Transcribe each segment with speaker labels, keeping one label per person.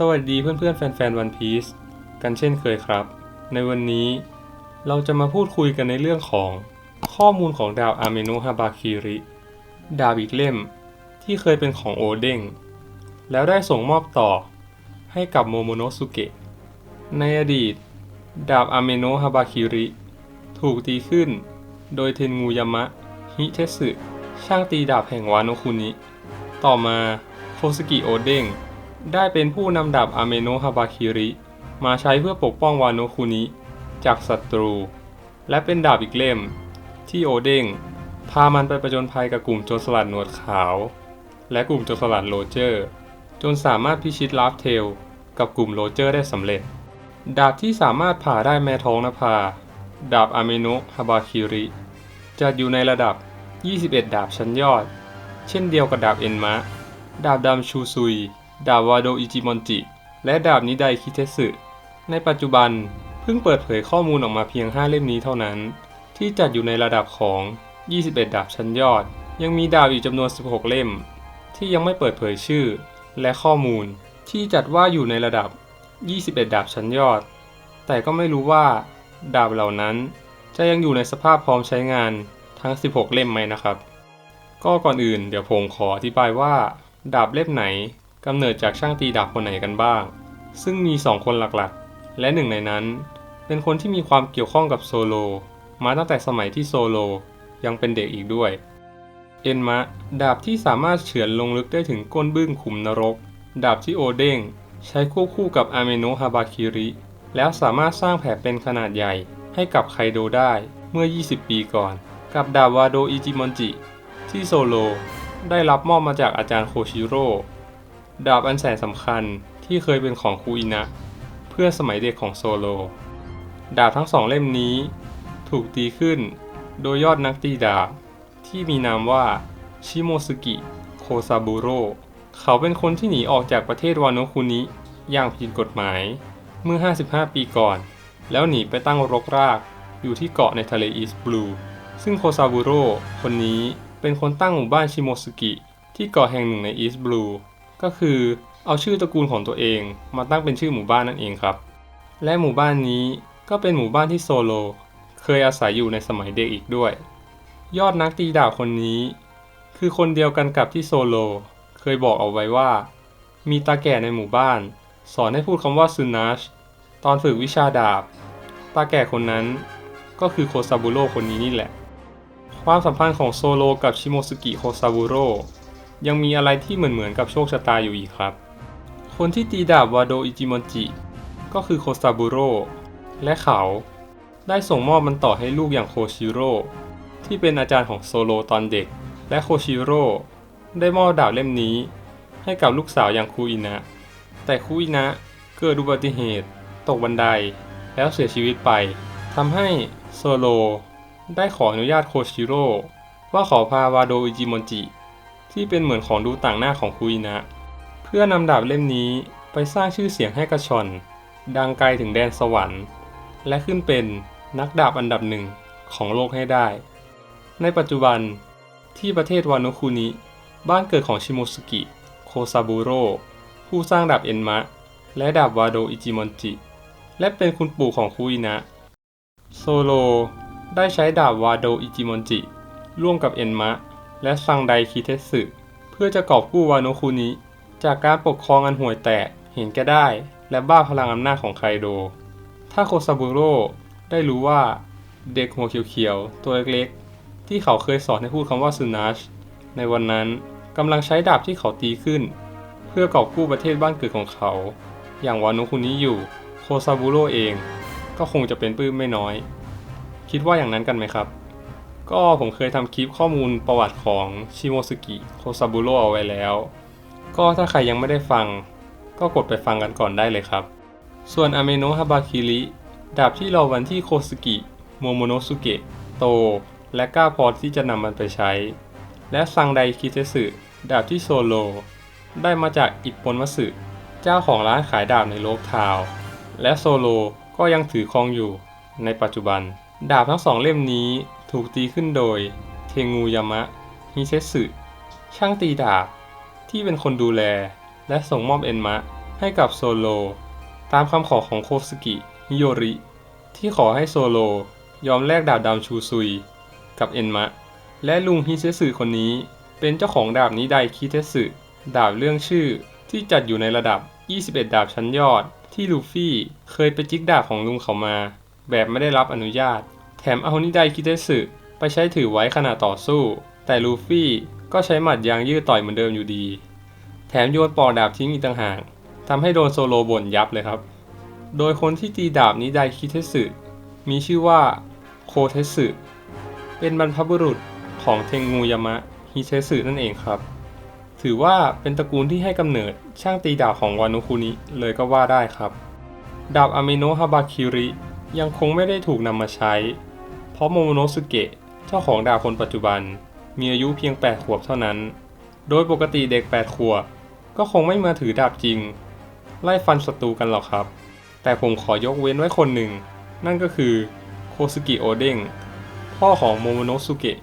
Speaker 1: สวัสดีเพื่อนๆแฟนๆวันพี e กันเช่นเคยครับ ในวันนี้เราจะมาพูดคุยกันในเรื่องของข้อมูลของดาวอาเมโนฮาบาคิริ ดาวอีกเล่มที่เคยเป็นของโอเด้งแล้วได้ส่งมอบต่อให้กับโมโมโนสุเกะ ในอดีต ดาบอาเมโนฮาบาคิริ ถูกตีขึ้น โดยเทนงูยามะ ฮิเทสึ ช่างตีดาบแห่งวาโนคุนิ ต่อมาโคสกิโอเด้ง ได้เป็นผู้นำดาบอาเมโนะฮาบาคิริ มาใช้เพื่อปกป้องวาโนคุนิ จากศัตรู และเป็นดาบอีกเล่ม ที่โอเด้งพามันไปประจนภัยกับกลุ่มโจรสลัดหนวดขาว และกลุ่มโจรสลัดโรเจอร์ จนสามารถพิชิตลาฟเทล กับกลุ่มโรเจอร์ได้สำเร็จ ดาบที่สามารถผ่าได้แม้ท้องนภา ดาบอาเมโนะฮาบาคิริจะอยู่ในระดับ 21 ดาบชั้นยอด เช่นเดียวกับดาบเอ็นมะ ดาบดำชูซุย ดาบวาโดอิจิมอนจิ และดาบนิไดคิเทสึ ในปัจจุบันเพิ่งเปิดเผยข้อมูลออกมาเพียง 5 เล่มนี้เท่านั้น ที่จัดอยู่ในระดับของ 21 ดาบชั้นยอด ยังมีดาบอีกจำนวน 16 เล่ม ที่ยังไม่เปิดเผยชื่อ และข้อมูลที่จัดว่าอยู่ในระดับ 21 ดาบชั้นยอด แต่ก็ไม่รู้ว่า ดาบเหล่านั้น จะยังอยู่ในสภาพพร้อมใช้งานทั้ง 16 เล่มไหมนะครับ ก็ก่อนอื่นเดี๋ยวผมขออธิบายว่า ดาบเล่มไหน กำเนิดจากช่างตีดาบคนไหนกันบ้าง ซึ่งมี 2 คนหลักๆ และหนึ่งในนั้น เป็นคนที่มีความเกี่ยวข้องกับโซโล มาตั้งแต่สมัยที่โซโลยังเป็นเด็กอีกด้วย เอ็นมะ ดาบที่สามารถเฉือนลงลึกได้ถึงก้นบึ้งขุมนรก ดาบที่โอเด้งใช้ควบคู่กับอาเมโนะฮาบาคิริ แล้วสามารถสร้างแผลเป็นขนาดใหญ่ให้กับไคโดได้เมื่อ 20 ปีก่อน กับดาบวาโดอิจิมอนจิ ที่โซโล ได้รับมอบมาจากอาจารย์โคชิโร่ ดาบอันแสนสำคัญที่เคยเป็นของคูอินะ เพื่อสมัยเด็กของโซโล ดาบทั้งสองเล่มนี้ ถูกตีขึ้นโดยยอดนักตีดาบ ที่มีนามว่าชิโมสึกิโคซาบุโร่เขาเป็นคนที่หนีออกจากประเทศวานโนคุนิอย่างผิดกฎหมายเมื่อ 55 ปีก่อน แล้วหนีไปตั้งรกรากอยู่ที่เกาะในทะเลอีสต์บลู ซึ่งโคซาบุโร่คนนี้เป็นคนตั้งหมู่บ้านชิโมสึกิที่เกาะแห่งหนึ่งในอีสต์บลู ก็คือเอาชื่อตระกูลของตัวเองมาตั้งเป็นชื่อหมู่บ้านนั่นเองครับ และหมู่บ้านนี้ก็เป็นหมู่บ้านที่โซโล เคยอาศัยอยู่ในสมัยเด็กอีกด้วย ยอดนักตีดาบคนนี้ คือคนเดียวกันกับที่โซโล เคยบอกเอาไว้ว่า มีตาแก่ในหมู่บ้าน สอนให้พูดคำว่าซูนัชตอนฝึกวิชาดาบ ตาแก่คนนั้นก็คือโคซาบุโร่คนนี้นี่แหละ ความสัมพันธ์ของโซโลกับชิโมสุกิโคซาบุโร่ ยังมีอะไรที่เหมือนเหมือนกับโชคชะตาอยู่อีกครับ คนที่ตีดาบวาโดอิจิมอนจิ ก็คือโคซาบุโร่และเขา ได้ส่งมอบมันต่อให้ลูกอย่างโคชิโร่ที่เป็นอาจารย์ของโซโลตอนเด็ก และโคชิโร่ได้มอบดาบเล่มนี้ ให้กับลูกสาวอย่างคูอินะ แต่คูอินะเกิดอุบัติเหตุ ตกบันได แล้วเสียชีวิตไปทำให้โซโลได้ขออนุญาตโคชิโร่ว่าขอพาวาโดอิจิมอนจิ ที่เป็นเหมือนของดูต่างหน้าของคุยนะ เพื่อนำดาบเล่มนี้ไปสร้างชื่อเสียงให้กระชอน ดังไกลถึงแดนสวรรค์ และขึ้นเป็นนักดาบอันดับหนึ่งของโลกให้ได้ ในปัจจุบันที่ประเทศวานุคุนิ บ้านเกิดของชิโมสุกิ โคซาบุโร่ผู้สร้างดาบเอ็นมะ และดาบวาโดอิจิมอนจิ และเป็นคุณปู่ของคุยนะ โซโลได้ใช้ดาบวาโดอิจิมอนจิ ร่วมกับเอ็นมะ และซังไดคิเทสึเพื่อจะกอบกู้วาโนคุนิจากการปกครองอันห่วยแตกเห็นแก่ได้ และบ้าพลังอำนาจของไคโด ถ้าโคซาบุโร่ได้รู้ว่าเด็กหัวเขียวๆ ตัวเล็กๆ ที่เขาเคยสอนให้พูดคำว่าซูนัชในวันนั้นกำลังใช้ดาบที่เขาตีขึ้น เพื่อกอบกู้ประเทศบ้านเกิดของเขา อย่างวาโนคุนิอยู่ โคซาบุโร่เอง ก็คงจะเป็นปื้มไม่น้อย คิดว่าอย่างนั้นกันไหมครับ ก็ผมเคยทำคลิปข้อมูลประวัติของชิโมสุกิโคซาบุโร่เอาไว้แล้ว ก็ถ้าใครยังไม่ได้ฟัง ก็กดไปฟังกันก่อนได้เลยครับ ส่วนอาเมโนะฮาบาคิริดาบที่รอวันที่โคสุกิโมโมโนสุเกะโต และกล้าพอที่จะนำมันไปใช้ และซังไดคิเทสึดาบที่โซโล ได้มาจากอิปปนมัสึเจ้าของร้านขายดาบในโลกทาว และโซโลก็ยังถือครองอยู่ในปัจจุบัน ดาบทั้งสองเล่มนี้ ถูกตีขึ้นโดยเทงูยามะฮิเซสึช่างตีดาบที่เป็นคนดูแลและส่งมอบเอ็นมะให้กับโซโล ตามคำขอของโคสกิฮิโยริ ที่ขอให้โซโลยอมแลกดาบดำชูซุย กับเอ็นมะ และลุงฮิเซสึคนนี้เป็นเจ้าของดาบนิไดคิเทสึดาบเรื่องชื่อที่จัดอยู่ในระดับ 21 ดาบชั้นยอด ที่ลูฟี่เคยไปจิกดาบของลุงเขามา แบบไม่ได้รับอนุญาต แถมอานิไดคิเทสึไปใช้ถือไว้ขณะต่อสู้ แต่ลูฟี่ก็ใช้หมัดยางยืดต่อยเหมือนเดิมอยู่ดี แถมโยนปอดาบทิ้งอีกต่างหากทำให้โดนโซโลบ่นยับเลยครับ โดยคนที่ตีดาบนิไดคิเทสึมีชื่อว่าโคเทสึเป็นบรรพบุรุษของเทงงูยามะฮิเทสึนั่นเองครับ ถือว่าเป็นตระกูลที่ให้กำเนิดช่างตีดาบของวานุคุนิเลยก็ว่าได้ครับ ดาบอามิโนะฮาบาคิริยังคงไม่ได้ถูกนำมาใช้ เพราะโมโมโนสุเกะเจ้าของดาบคนปัจจุบัน มีอายุเพียง 8 ขวบเท่านั้น โดยปกติเด็ก 8 ขวบ ก็คงไม่มาถือดาบจริง ไล่ฟันศัตรูกันหรอกครับ แต่ผมขอยกเว้นไว้คนหนึ่ง นั่นก็คือโคสุกิโอเด้งพ่อของโมโมโนสุเกะ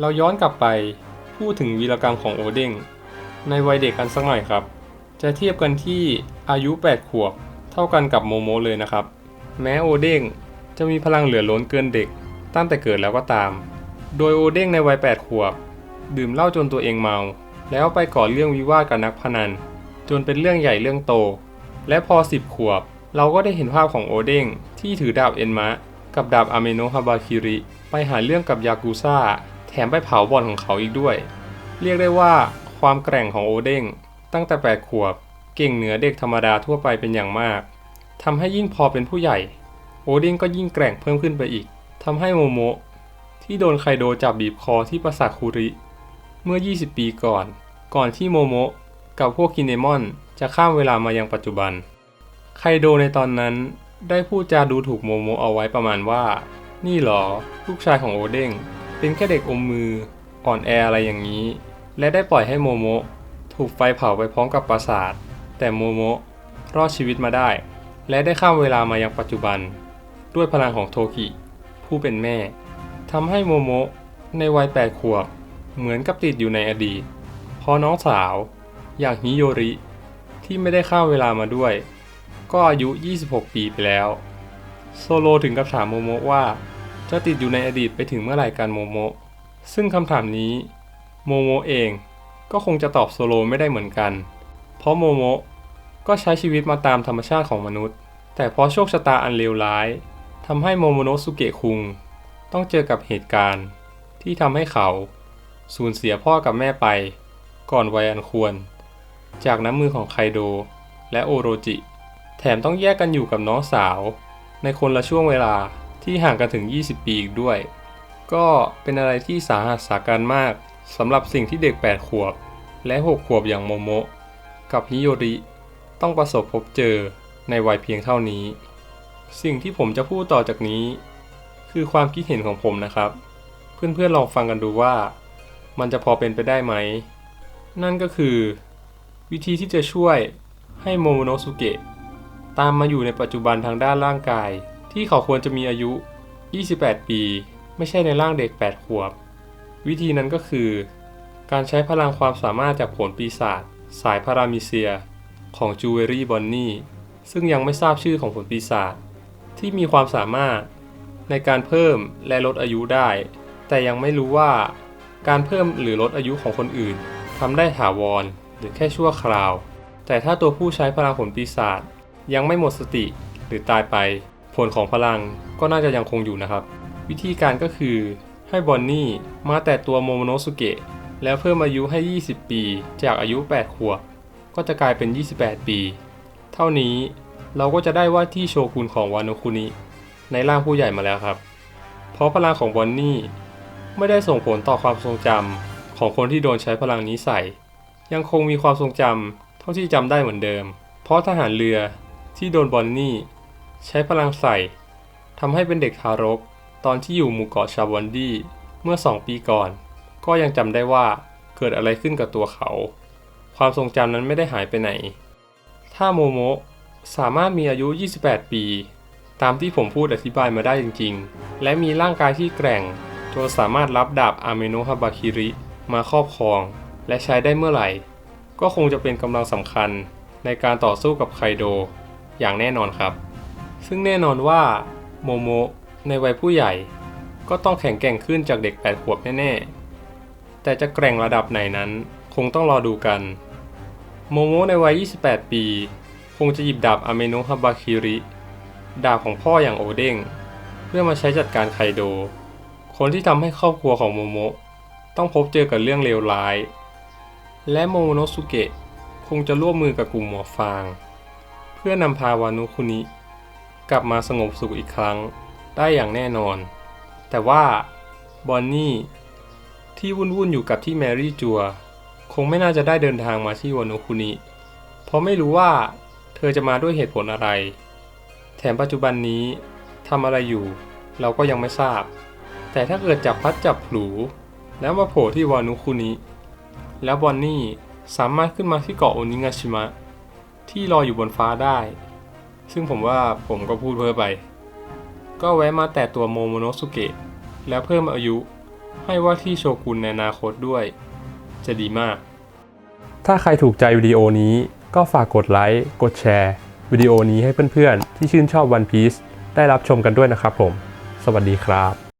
Speaker 1: เราย้อนกลับไปพูดถึงวีรกรรมของโอเด้งในวัยเด็กกันสักหน่อยครับ จะเทียบกันที่อายุ 8 ขวบ เท่ากันกับโมโมเลยนะครับ แม้โอเด้งจะมีพลังเหลือล้นเกินเด็ก ตั้งแต่เกิดแล้วก็ตาม โดยโอเด้งในวัย 8 ขวบ ดื่มเหล้าจนตัวเองเมา แล้วไปก่อเรื่องวิวาทกับนักพนัน จนเป็นเรื่องใหญ่เรื่องโต และพอ 10 ขวบ เราก็ได้เห็นภาพของโอเด้งที่ถือดาบเอ็นมะ กับดาบอาเมโนฮาบาคิริ ไปหาเรื่องกับยากูซ่า แถมไปเผาบ่อนของเขาอีกด้วย เรียกได้ว่าความแกร่งของโอเด้งตั้งแต่ 8 ขวบ เก่งเหนือเด็กธรรมดาทั่วไปเป็นอย่างมากทำให้ยิ่งพอเป็นผู้ใหญ่ โอเด้งก็ยิ่งแกร่งเพิ่มขึ้นไปอีก ทำให้โมโมะที่โดนไคโดจับบีบคอที่ปราสาทคูริ เมื่อ 20 ปีก่อน ก่อนที่โมโมะกับพวกคินเนมอน จะข้ามเวลามายังปัจจุบัน ไคโดในตอนนั้นได้พูดจาดูถูกโมโมะเอาไว้ประมาณว่า นี่หรอ ลูกชายของโอเด้งเป็นแค่เด็กอมมืออ่อนแออะไรอย่างนี้ และได้ปล่อยให้โมโมะถูกไฟเผาไปพร้อมกับปราสาท แต่โมโมะรอดชีวิตมาได้ และได้ข้ามเวลามายังปัจจุบัน ด้วยพลังของโทกิ ผู้เป็นแม่ทำให้โมโมะในวัยแปดขวบ เหมือนกับติดอยู่ในอดีตพราะน้องสาว อย่างฮิโยริ ที่ไม่ได้ข้าเวลามาด้วย ก็อายุ 26 ปีไปแล้ว โซโลถึงกับถามโมโมะว่า จะติดอยู่ในอดีตไปถึงเมื่อไหร่กันโมโมะซึ่งคำถามนี้โมโมะเองก็คงจะตอบโซโลไม่ได้เหมือนกัน เพราะโมโมะก็ใช้ชีวิตมาตามธรรมชาติของมนุษย์ แต่เพราะโชคชะตาอันเลวร้าย ทำให้โมโมโนสุเกะคุง ต้องเจอกับเหตุการณ์ที่ทำให้เขาสูญเสียพ่อกับแม่ไป ก่อนวัยอันควร จากน้ำมือของไคโดและโอโรจิ แถมต้องแยกกันอยู่กับน้องสาว ในคนละช่วงเวลาที่ห่างกันถึง 20 ปีอีกด้วย ก็เป็นอะไรที่สาหัสสาการมากสำหรับสิ่งที่เด็ก 8 ขวบ และ 6 ขวบอย่างโมโมะกับฮิโยริ ต้องประสบพบเจอในวัยเพียงเท่านี้ สิ่งที่ผมจะพูดต่อจากนี้ คือความคิดเห็นของผมนะครับ เพื่อนๆลองฟังกันดูว่า มันจะพอเป็นไปได้ไหม นั่นก็คือ วิธีที่จะช่วยให้โมโมโนสุเกะตามมาอยู่ในปัจจุบันทางด้านร่างกาย ที่เขาควรจะมีอายุ 28 ปี ไม่ใช่ในร่างเด็ก 8 ขวบ วิธีนั้นก็คือ การใช้พลังความสามารถจากผลปีศาจสายพารามิเซีย ของจูเวรี่บอนนี่ซึ่งยังไม่ทราบชื่อของผลปีศาจ ที่มีความสามารถในการเพิ่มและลดอายุได้ แต่ยังไม่รู้ว่าการเพิ่มหรือลดอายุของคนอื่นทำได้ถาวรหรือแค่ชั่วคราว แต่ถ้าตัวผู้ใช้พลังผลปีศาจยังไม่หมดสติหรือตายไป ผลของพลังก็น่าจะยังคงอยู่นะครับ วิธีการก็คือให้บอนนี่มาแต่ตัวโมโมโนสุเกะแล้วเพิ่มอายุให้ 20 ปี จากอายุ 8 ขวบ ก็จะกลายเป็น 28 ปี เท่านี้ เราก็จะได้ว่าที่โชกุนของวานุคุนิในร่างผู้ใหญ่มาแล้วครับ เพราะพลังของบอนนี่ไม่ได้ส่งผลต่อความทรงจำของคนที่โดนใช้พลังนี้ใส่ ยังคงมีความทรงจำเท่าที่จำได้เหมือนเดิม เพราะทหารเรือที่โดนบอนนี่ใช้พลังใส่ทำให้เป็นเด็กทารก ตอนที่อยู่หมู่เกาะชาวันดี้เมื่อ 2 ปีก่อน ก็ยังจำได้ว่าเกิดอะไรขึ้นกับตัวเขา ความทรงจำนั้นไม่ได้หายไปไหน ถ้าโมโมะ สามารถมีอายุ 28 ปี ตามที่ผมพูดอธิบายมาได้จริงๆ และมีร่างกายที่แกร่งจนสามารถรับดาบอาเมโนฮาบาคิริมาครอบครอง และใช้ได้เมื่อไหร่ ก็คงจะเป็นกำลังสำคัญในการต่อสู้กับไคโด อย่างแน่นอนครับ ซึ่งแน่นอนว่าโมโมะในวัยผู้ใหญ่ ก็ต้องแข็งแกร่งขึ้นจากเด็ก 8 ขวบแน่ๆ แต่จะแกร่งระดับไหนนั้นคงต้องรอดูกัน โมโมะในวัย 28 ปี คงจะหยิบดาบอาเมโนฮาบาคิริ ดาบของพ่ออย่างโอเด้ง เพื่อมาใช้จัดการไคโด คนที่ทำให้ครอบครัวของโมโมะต้องพบเจอกับเรื่องเลวร้าย และโมโมโนสุเกะคงจะร่วมมือกับกลุ่มหมวกฟาง เพื่อนำพาวานุคุนิ กลับมาสงบสุขอีกครั้งได้อย่างแน่นอน แต่ว่าบอนนี่ที่วุ่นๆอยู่กับที่แมรี่จัว คงไม่น่าจะได้เดินทางมาที่วานุคุนิ เพราะไม่รู้ว่า ธอจะมาด้วยเหตุผลอะไร แถมปัจจุบันนี้ทำอะไรอยู่ เราก็ยังไม่ทราบ แต่ถ้าเกิดจับพัดจับผลูแล้วมาโผล่ที่วานุคุนิ แล้วบอนนี่สามารถขึ้นมาที่เกาะโอนิงาชิมะ ที่ลอยอยู่บนฟ้าได้ ซึ่งผมว่าผมก็พูดเพ้อไป ก็แวะมาแต่ตัวโมโมโนสุเกะ แล้วเพิ่มอายุให้ว่าที่โชกุนในอนาคตด้วย จะดีมาก ถ้าใครถูกใจวิดีโอนี้ ก็ฝากกดไลค์กดแชร์วิดีโอนี้ให้เพื่อนๆ ที่ชื่นชอบ One Piece ได้รับชมกันด้วยนะครับผม สวัสดีครับ